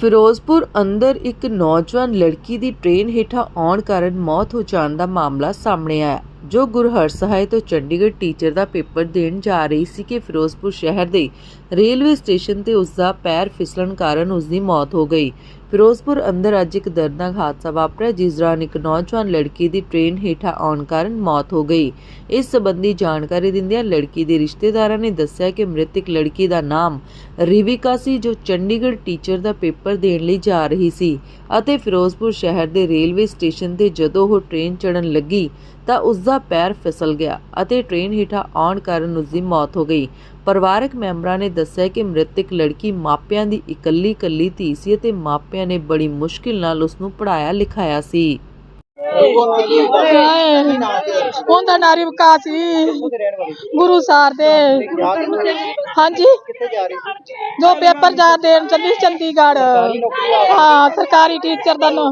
ਫਿਰੋਜ਼ਪੁਰ ਅੰਦਰ ਇੱਕ ਨੌਜਵਾਨ ਲੜਕੀ ਦੀ ਟ੍ਰੇਨ ਹੇਠਾਂ ਆਉਣ ਕਾਰਨ ਮੌਤ ਹੋ ਜਾਣ ਦਾ ਮਾਮਲਾ ਸਾਹਮਣੇ ਆਇਆ, ਜੋ ਗੁਰਹਰਸਹਾਏ ਤੋਂ ਚੰਡੀਗੜ੍ਹ ਟੀਚਰ ਦਾ ਪੇਪਰ ਦੇਣ ਜਾ ਰਹੀ ਸੀ ਕਿ ਫਿਰੋਜ਼ਪੁਰ ਸ਼ਹਿਰ ਦੇ ਰੇਲਵੇ ਸਟੇਸ਼ਨ ਤੇ ਉਸ ਦਾ ਪੈਰ ਫਿਸਲਣ ਕਾਰਨ ਉਸ ਦੀ ਮੌਤ ਹੋ ਗਈ। ਫਿਰੋਜ਼ਪੁਰ ਅੰਦਰ ਅੱਜ ਇੱਕ ਦਰਦਨਾਕ ਹਾਦਸਾ ਵਾਪਰਿਆ, ਜਿਸ ਦੌਰਾਨ ਇੱਕ ਨੌਜਵਾਨ ਲੜਕੀ ਦੀ ਟ੍ਰੇਨ ਹੇਠਾਂ ਆਉਣ ਕਾਰਨ ਮੌਤ ਹੋ ਗਈ। ਇਸ ਸੰਬੰਧੀ ਜਾਣਕਾਰੀ ਦਿੰਦਿਆਂ ਲੜਕੀ ਦੇ ਰਿਸ਼ਤੇਦਾਰਾਂ ਨੇ ਦੱਸਿਆ ਕਿ ਮ੍ਰਿਤਕ ਲੜਕੀ ਦਾ ਨਾਮ ਰਿਵਿਕਾ ਸੀ, ਜੋ ਚੰਡੀਗੜ੍ਹ ਟੀਚਰ ਦਾ ਪੇਪਰ ਦੇਣ ਲਈ ਜਾ ਰਹੀ ਸੀ ਅਤੇ ਫਿਰੋਜ਼ਪੁਰ ਸ਼ਹਿਰ ਦੇ ਰੇਲਵੇ ਸਟੇਸ਼ਨ ਤੇ ਜਦੋਂ ਉਹ ਟ੍ਰੇਨ ਚੜਨ ਲੱਗੀ ਤਾਂ ਉਸ ਦਾ ਪੈਰ ਫਿਸਲ ਗਿਆ ਅਤੇ ਟ੍ਰੇਨ ਹੇਠਾਂ ਆਉਣ ਕਾਰਨ ਉਸ ਦੀ ਮੌਤ ਹੋ ਗਈ। ਪਰਿਵਾਰਕ ਮੈਂਬਰਾਂ ਨੇ ਦੱਸਿਆ ਕਿ ਮ੍ਰਿਤਕ ਲੜਕੀ ਮਾਪਿਆਂ ਦੀ ਇਕੱਲੀ ਇਕੱਲੀ ਧੀ ਸੀ ਅਤੇ ਮਾਪਿਆਂ ਨੇ ਬੜੀ ਮੁਸ਼ਕਿਲ ਨਾਲ ਉਸ ਨੂੰ ਪੜ੍ਹਾਇਆ ਲਿਖਾਇਆ ਸੀ। ਉਹਦਾ ਨਾਂ ਰਿਵਕਾ ਸੀ। ਗੁਰੂ ਸਾਰ ਦੇ। ਹਾਂਜੀ। ਜੋ ਪੇਪਰ ਜਾ ਦੇਣ ਚੱਲੀ ਸੀ ਚੰਡੀਗੜ੍ਹ। ਹਾਂ ਸਰਕਾਰੀ ਟੀਚਰ ਦਾ ਨਾ।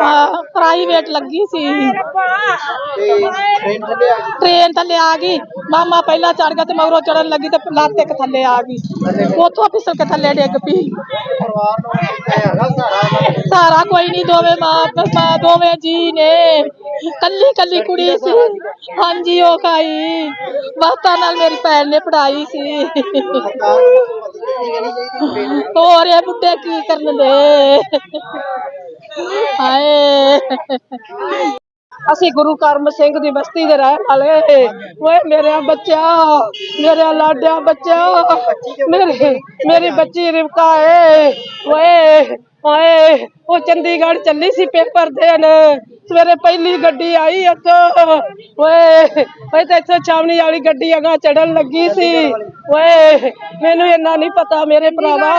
ਹਾਂ ਪ੍ਰਾਈਵੇਟ ਲੱਗੀ ਸੀ। ਟ੍ਰੇਨ ਥੱਲੇ ਆ ਗਈ। ਮਾਮਾ ਪਹਿਲਾਂ ਚੜ ਗਿਆ ਤੇ ਮਗਰੋਂ ਚੜਨ ਲੱਗੀ ਤੇ ਲੱਤ ਇੱਕ ਥੱਲੇ ਆ ਗਈ। ਉੱਥੋਂ ਫਿਸਲ ਕੇ ਥੱਲੇ ਡਿੱਗ ਪਈ। ਸਾਰਾ। ਕੋਈ ਨਹੀਂ ਦੋਵੇਂ ਮਾਂ ਮਾਂ ਦੋਵੇਂ ਜੀ ਨੇ। ਕੱਲੀ ਕੱਲੀ ਕੁੜੀ ਸੀ। ਹਾਂਜੀ ਉਹ ਖਾਈ। ਵਕਤਾਂ ਨਾਲ ਮੇਰੀ ਭੈਣ ਨੇ ਪੜਾਈ ਸੀ। ਹੋਰ ਇਹ ਬੁੱਢੇ ਕੀ ਕਰਨ ਦੇ ਹਾਏ। ਅਸੀਂ ਗੁਰੂ ਕਰਮ ਸਿੰਘ ਦੀ ਬਸਤੀ ਦੇ ਰਹਿਣ ਵਾਲੇ। ਓਏ ਮੇਰੇ ਬੱਚਾ ਮੇਰੇ ਲਾਡਿਆ ਬੱਚਾ ਮੇਰੇ ਮੇਰੀ ਬੱਚੀ ਰਿਵਕਾ ਏ। ਓਏ ਓਏ ਉਹ ਚੰਡੀਗੜ੍ਹ ਚੱਲੀ ਸੀ ਪੇਪਰ ਦੇਣ। ਸਵੇਰੇ ਪਹਿਲੀ ਗੱਡੀ ਆਈ ਇੱਥੋਂ। ਓਏ ਓਏ ਤੇ ਇੱਥੋਂ ਛਾਵਣੀ ਵਾਲੀ ਗੱਡੀ ਅਗਾ ਚੜਨ ਲੱਗੀ ਸੀ। ਓਏ, ਮੈਨੂੰ ਇੰਨਾ ਨਹੀਂ ਪਤਾ ਮੇਰੇ ਭਰਾਵਾ।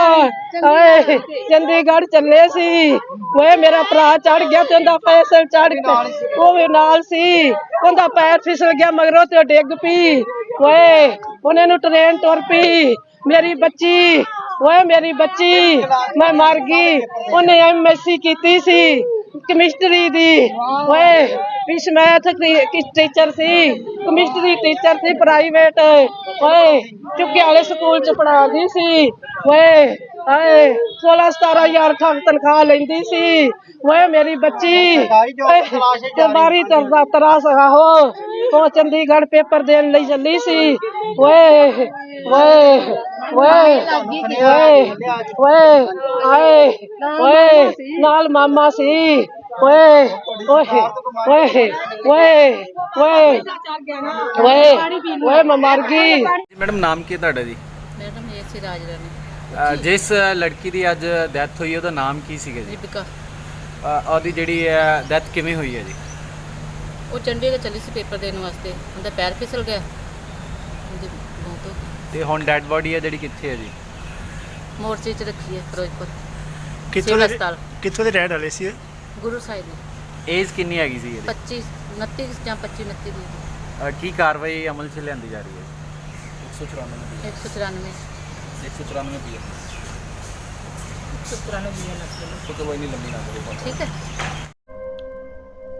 ਓਏ ਚੰਡੀਗੜ੍ਹ ਚੱਲੇ ਸੀ। ਓਏ, ਮੇਰਾ ਭਰਾ ਚੜ ਗਿਆ ਤੇ ਉਹਦਾ ਫੈਸਲ ਚੜ ਗਿਆ। ਉਹ ਵੀ ਨਾਲ ਸੀ। ਉਹਦਾ ਪੈਰ ਫਿਸਲ ਗਿਆ ਮਗਰੋਂ ਤੇ ਡਿੱਗ ਪਈ। ਓਏ, ਉਹਨੇ ਨੂੰ ਟ੍ਰੇਨ ਤੁਰ ਪਈ। ਮੇਰੀ ਬੱਚੀ ਓਏ ਮੇਰੀ ਬੱਚੀ ਮੈਂ ਮਰ ਗਈ। ਉਹਨੇ ਐਮਐਸਸੀ ਕੀਤੀ ਸੀ ਕੈਮਿਸਟਰੀ ਦੀ। ਓਏ ਵਿਸ਼ ਮੈਥ ਕਿਸ ਟੀਚਰ ਸੀ? ਕੈਮਿਸਟਰੀ ਟੀਚਰ ਸੀ ਪ੍ਰਾਈਵੇਟ ਓਏ ਚੁੱਕੇ ਵਾਲੇ ਸਕੂਲ ਚ ਪੜਾਉਂਦੀ ਸੀ। ਓਏ ਹਾਏ 16 17000 ਤੱਕ ਤਨਖਾਹ ਲੈਂਦੀ ਸੀ। ਓਏ ਮੇਰੀ ਬੱਚੀ ਤੇ ਮਾਰੀ ਤਰਦਾ ਤਰਾਸ ਆਹੋ। ਉਹ ਚੰਡੀਗੜ੍ਹ ਪੇਪਰ ਦੇਣ ਲਈ ਚੱਲੀ ਸੀ ਓਏ ਓਏ ਓਏ ਓਏ ਓਏ ਆਏ ਓਏ ਨਾਲ ਮਾਮਾ ਸੀ ਓਏ ਓਏ ਓਏ ਓਏ ਓਏ ਓਏ ਓਏ ਮੈਂ ਮਰ ਗਈ ਜੀ ਮੈਡਮ ਨਾਮ ਕੀ ਹੈ ਤੁਹਾਡਾ ਜੀ ਮੇਰਾ ਨਾਮ ਇਹ ਸੀ ਰਾਜ ਰਾਣੀ ਅ, ਜਿਸ ਲੜਕੀ ਦੀ ਅੱਜ ਡੈਥ ਹੋਈ ਹੈ, ਉਹਦਾ ਨਾਮ ਕੀ ਸੀਗਾ ਜੀ ਦੀਪਿਕਾ ਅ, ਉਹਦੀ ਜਿਹੜੀ ਡੈਥ ਕਿਵੇਂ ਹੋਈ ਹੈ ਜੀ ਉਹ ਚੰਡੀਗੜ੍ਹ ਚੱਲੀ ਸੀ ਪੇਪਰ ਦੇਣ ਵਾਸਤੇ। ਉਹਦਾ ਪੈਰ ਫਿਸਲ ਗਿਆ। ਉਹਦੀ ਮੌਤ ਹੋ ਗਈ। ਤੇ ਹੁਣ ਡੈਡ ਬੋਡੀ ਹੈ ਜਿਹੜੀ ਕਿੱਥੇ ਹੈ ਜੀ? ਮੋਰਚੇ 'ਚ ਰੱਖੀ ਹੈ ਫਿਰੋਜ਼ਪੁਰ। ਕਿੱਥੋਂ ਸਿਵਲ ਦੇ ਹਸਪਤਾਲ। ਕਿੱਥੋਂ ਦੇ ਰਹਿਣ ਵਾਲੇ ਸੀ ਇਹ? ਗੁਰੂ ਸਾਹਿਬ ਦੀ ਏਜ ਕਿੰਨੀ ਹੈਗੀ ਸੀ ਇਹਦੀ? 25 29 ਜਾਂ 25 29 ਦੀ। ਅ, ਕੀ ਕਾਰਵਾਈ ਅਮਲ 'ਚ ਲਿਆਂਦੀ ਜਾ ਰਹੀ ਹੈ? 194 ਠੀਕ ਹੈ।